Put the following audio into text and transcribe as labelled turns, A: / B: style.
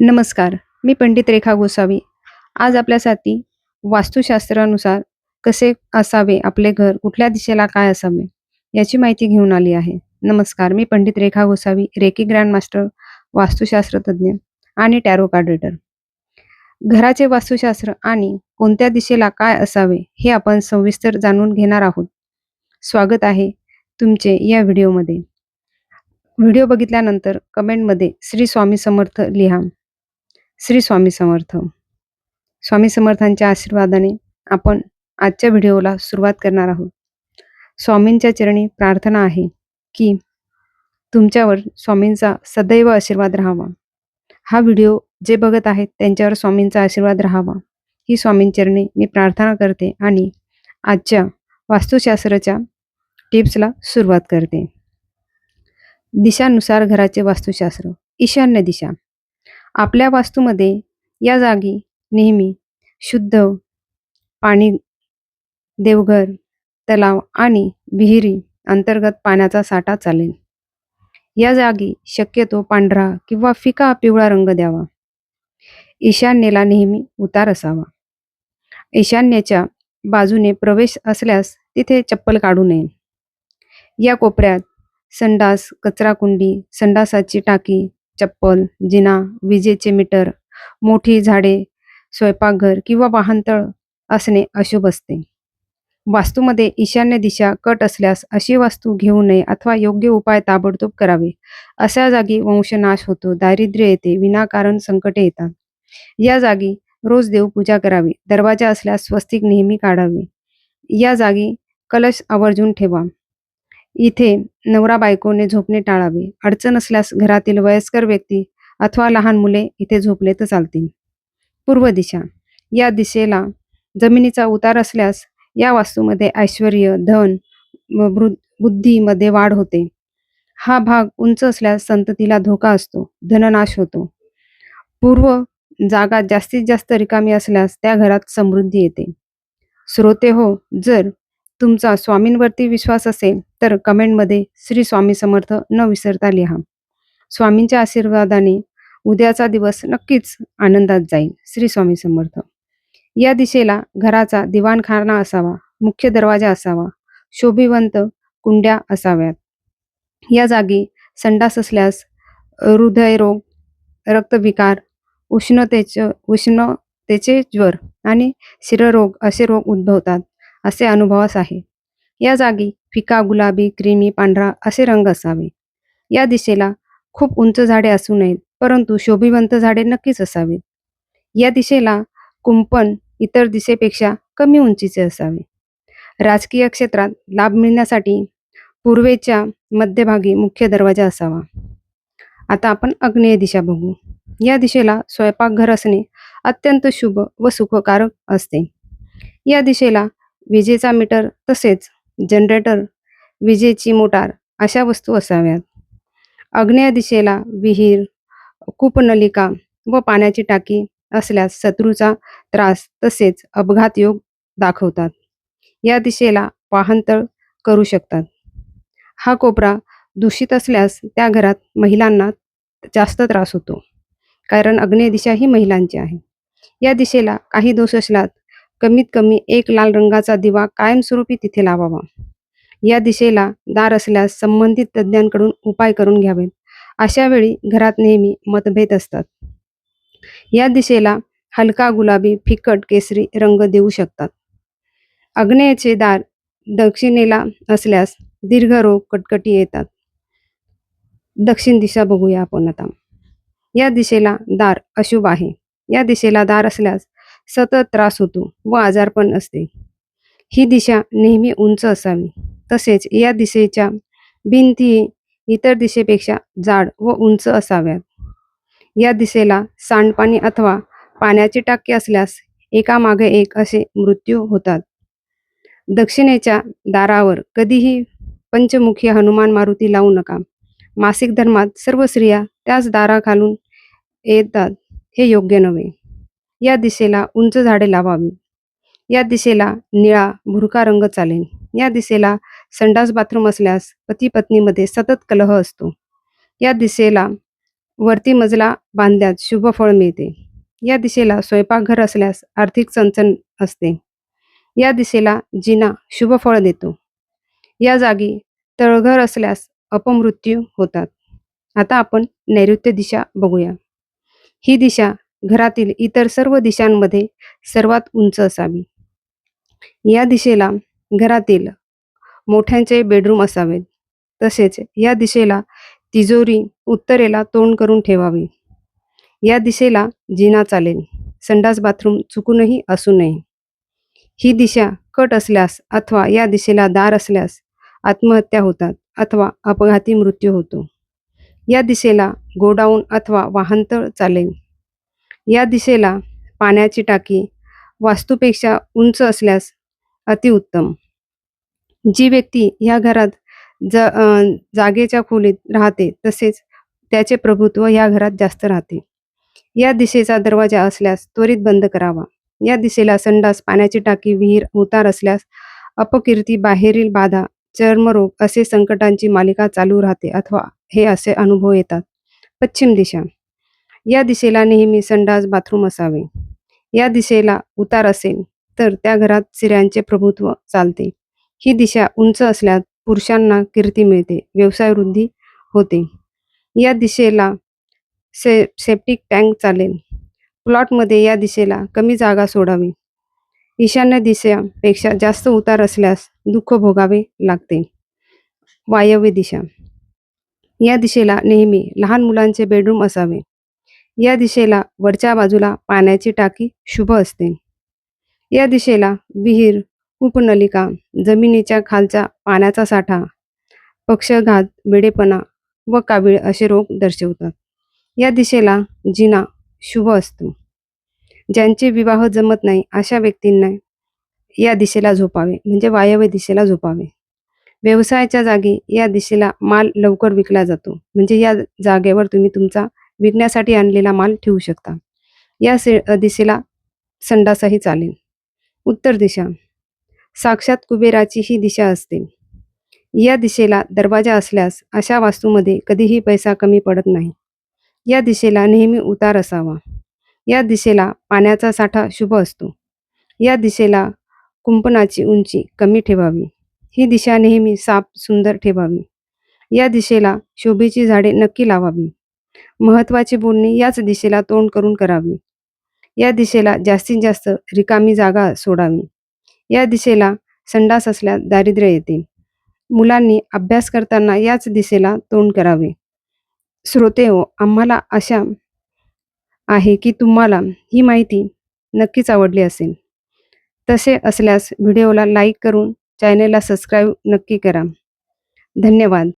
A: नमस्कार मी पंडित रेखा गोसावी. आज आपल्यासाठी वास्तुशास्त्रानुसार कसे असावे आपले घर कुठल्या दिशेला काय असावे याची माहिती घेऊन आली आहे. नमस्कार मी Pandit Rekha Gosavi reiki grand master वास्तुशास्त्र तज्ज्ञ आणि टॅरो कार्ड घराचे वास्तुशास्त्र आणि कोणत्या दिशेला काय असावे हे आपण सविस्तर जाणून घेणार आहोत. स्वागत आहे तुमचे या व्हिडिओमध्ये. व्हिडिओ बघितल्यानंतर कमेंटमध्ये श्री स्वामी समर्थ लिहा. श्री स्वामी समर्थ. स्वामी समर्थांच्या आशीर्वादाने आपण आजच्या व्हिडिओला सुरुवात करणार आहोत. स्वामींच्या चरणी प्रार्थना आहे की तुमच्यावर स्वामींचा सदैव आशीर्वाद राहावा. हा व्हिडिओ जे बघत आहेत त्यांच्यावर स्वामींचा आशीर्वाद राहावा. ही स्वामींचरणी मी प्रार्थना करते आणि आजच्या वास्तुशास्त्राच्या टिप्सला सुरुवात करते. दिशानुसार घराचे वास्तुशास्त्र. ईशान्य दिशा. आपल्या वास्तूमध्ये या जागी नेहमी शुद्ध पाणी देवघर तलाव आणि विहिरी अंतर्गत पाण्याचा साठा चालेल. या जागी शक्यतो पांढरा किंवा फिका पिवळा रंग द्यावा. ईशान्येला नेहमी उतार असावा. ईशान्येच्या बाजूने प्रवेश असल्यास तिथे चप्पल काढू नये. या कोपऱ्यात संडास कचराकुंडी संडासाची टाकी चप्पल जिना विजेचे मीटर मोठी झाडे स्वयंपाकघर किंवा वाहनतळ असणे अशुभ असते. वास्तूमध्ये ईशान्य दिशा कट असल्यास अशी वास्तू घेऊ नये अथवा योग्य उपाय ताबडतोब करावे. अशा जागी वंशनाश होतो दारिद्र्य येते विनाकारण संकटे येतात. या जागी रोज देवपूजा करावी दरवाजा असल्यास स्वस्तिक नेहमी काढावे. या जागी कलश आवर्जून ठेवा. इथे नवरा बायकोने झोपणे टाळावे. अडचण असल्यास घरातील वयस्कर व्यक्ती अथवा लहान मुले इथे झोपले तर चालतील. पूर्व दिशा. या दिशेला जमिनीचा उतार असल्यास या वास्तूमध्ये ऐश्वर धन बुद्धीमध्ये वाढ होते. हा भाग उंच असल्यास संततीला धोका असतो. धननाश होतो. पूर्व जागा जास्तीत जास्त रिकामी असल्यास त्या घरात समृद्धी येते. श्रोते हो जर तुमचा स्वामींवरती विश्वास असेल तर कमेंटमध्ये श्री स्वामी समर्थ न विसरता लिहा. स्वामींच्या आशीर्वादाने उद्याचा दिवस नक्कीच आनंदात जाईल श्री स्वामी समर्थ. या दिशेला घराचा दिवाणखाना असावा मुख्य दरवाजा असावा शोभिवंत कुंड्या असाव्यात. या जागी संडास असल्यास हृदयरोग रक्तविकार उष्णतेचे उष्णतेचे ज्वर आणि शिररोग असे रोग उद्भवतात. असे अनुभवास आहे. या जागी फिका गुलाबी क्रीमी पांढरा असे रंग असावे. या दिशेला खूप उंच झाडे असू नयेत परंतु शोभिवंत झाडे नक्कीच असावीत. या दिशेला कुंपण इतर दिशेपेक्षा कमी उंचीचे असावे. राजकीय क्षेत्रात लाभ मिळण्यासाठी पूर्वेच्या मध्यभागी मुख्य दरवाजा असावा. आता आपण अग्नेय दिशा बघू. या दिशेला स्वयंपाकघर असणे अत्यंत शुभ व सुखकारक असते. या दिशेला विजेचा मीटर तसेच जनरेटर विजेची मोटार अशा वस्तू असाव्यात. अग्नेय दिशेला विहीर कूपनलिका व पाण्याची टाकी असल्यास शत्रूचा त्रास तसेच अपघात योग दाखवतात. या दिशेला वाहनतळ करू शकतात. हा कोपरा दूषित असल्यास त्या घरात महिलांना जास्त त्रास होतो कारण अग्नेय दिशा ही महिलांची आहे. या दिशेला काही दोष असलात कमीत कमी एक लाल रंगाचा दिवा कायमस्वरूपी तिथे लावावा. या दिशेला दार असल्यास संबंधित तज्ज्ञांकडून उपाय करून घ्यावेत. अशा वेळी घरात नेहमी मतभेद असतात. या दिशेला हलका गुलाबी फिकट केसरी रंग देऊ शकतात. अग्नेयचे दार दक्षिणेला असल्यास दीर्घ रोग कटकटी येतात. दक्षिण दिशा बघूया आपण आता. या दिशेला दार अशुभ आहे. या दिशेला दार असल्यास सतत त्रास होतो व आजारपण असते. ही दिशा नेहमी उंच असावी. तसेच या दिशेच्या भिंती इतर दिशेपेक्षा जाड व उंच असाव्यात. या दिशेला सांडपाणी अथवा पाण्याची टाकी असल्यास एकामागे एक असे मृत्यू होतात. दक्षिणेच्या दारावर कधीही पंचमुखी हनुमान मारुती लावू नका. मासिक धर्मात सर्व स्त्रिया त्याच दाराखालून येतात हे योग्य नव्हे. या दिशेला उंच झाडे लावावी. या दिशेला निळा भुरका रंग चालेल. या दिशेला संडास बाथरूम असल्यास पती पत्नीमध्ये सतत कलह असतो. या दिशेला वरती मजला बांधल्यास शुभ फळ मिळते. या दिशेला स्वयंपाकघर असल्यास आर्थिक चणचण असते. या दिशेला जिना शुभ फळ देतो. या जागी तळघर असल्यास अपमृत्यू होतात. आता आपण नैऋत्य दिशा बघूया. ही दिशा घरातील इतर सर्व दिशांमध्ये सर्वात उंच असावी. या दिशेला घरातील मोठ्यांचे बेडरूम असावेत. तसेच या दिशेला तिजोरी उत्तरेला तोंड करून ठेवावी. या दिशेला जिना चालेल. संडास बाथरूम चुकूनही असू नये. ही दिशा कट असल्यास अथवा या दिशेला दार असल्यास आत्महत्या होतात अथवा अपघाती मृत्यू होतो. या दिशेला गोडाऊन अथवा वाहनतळ चालेल. या दिशेला पाण्याची टाकी वास्तूपेक्षा उंच असल्यास अतिउत्तम जी व्यक्ती ह्या घरात ज जागेच्या खोलीत राहते तसेच त्याचे प्रभुत्व या घरात जास्त राहते. या दिशेचा दरवाजा असल्यास त्वरित बंद करावा. या दिशेला संडास पाण्याची टाकी विहीर उतार असल्यास अपकीर्ती बाहेरील बाधा चर्मरोग असे संकटांची मालिका चालू राहते अथवा हे असे अनुभव येतात. पश्चिम दिशा या दिशेला नेहमी संडास बाथरूम असावे. या दिशेला उतार असेल तर त्या घरात स्त्रियांचे प्रभुत्व चालते. ही दिशा उंच असल्यास पुरुषांना कीर्ती मिळते व्यवसाय वृद्धी होते. या दिशेला से सेप्टिक टँक चालेल. प्लॉटमध्ये या दिशेला कमी जागा सोडावी. ईशान्य दिशेपेक्षा जास्त उतार असल्यास दुःख भोगावे लागते. वायव्य दिशा. या दिशेला नेहमी लहान मुलांचे बेडरूम असावे. या दिशेला वरच्या बाजूला पाण्याची टाकी शुभ असते. या दिशेला विहीर उपनलिका जमिनीच्या खालचा पाण्याचा साठा पक्षघात वेडेपणा व कावीळ असे रोग दर्शवतात. या दिशेला जिना शुभ असतो. ज्यांचे विवाह जमत नाही अशा व्यक्तींना या दिशेला झोपावे म्हणजे वायव्य दिशेला झोपावे. व्यवसायाच्या जागी या दिशेला माल लवकर विकला जातो. म्हणजे या जागेवर तुम्ही तुमचा विकण्यासाठी आणलेला माल ठेवू शकता. या दिशेला संडासही चालेल. उत्तर दिशा. साक्षात कुबेराची ही दिशा असते. या दिशेला दरवाजा असल्यास अशा वास्तूमध्ये कधीही पैसा कमी पडत नाही. या दिशेला नेहमी उतार असावा. या दिशेला पाण्याचा साठा शुभ असतो. या दिशेला कुंपणाची उंची कमी ठेवावी. ही दिशा नेहमी साफ सुंदर ठेवावी. या दिशेला शोभेची झाडे नक्की लावावी. महत्वाची बोलणी याच दिशेला तोंड करून करावी. या दिशेला जास्तीत जास्त रिकामी जागा सोडावी. या दिशेला संडास असल्यास दारिद्र्य येते. मुलांनी अभ्यास करताना याच दिशेला तोंड करावे. श्रोते हो आम्हाला आशा आहे की तुम्हाला ही माहिती नक्कीच आवडली असेल. तसे असल्यास व्हिडिओला लाईक करून चॅनेलला सबस्क्राईब नक्की करा. धन्यवाद.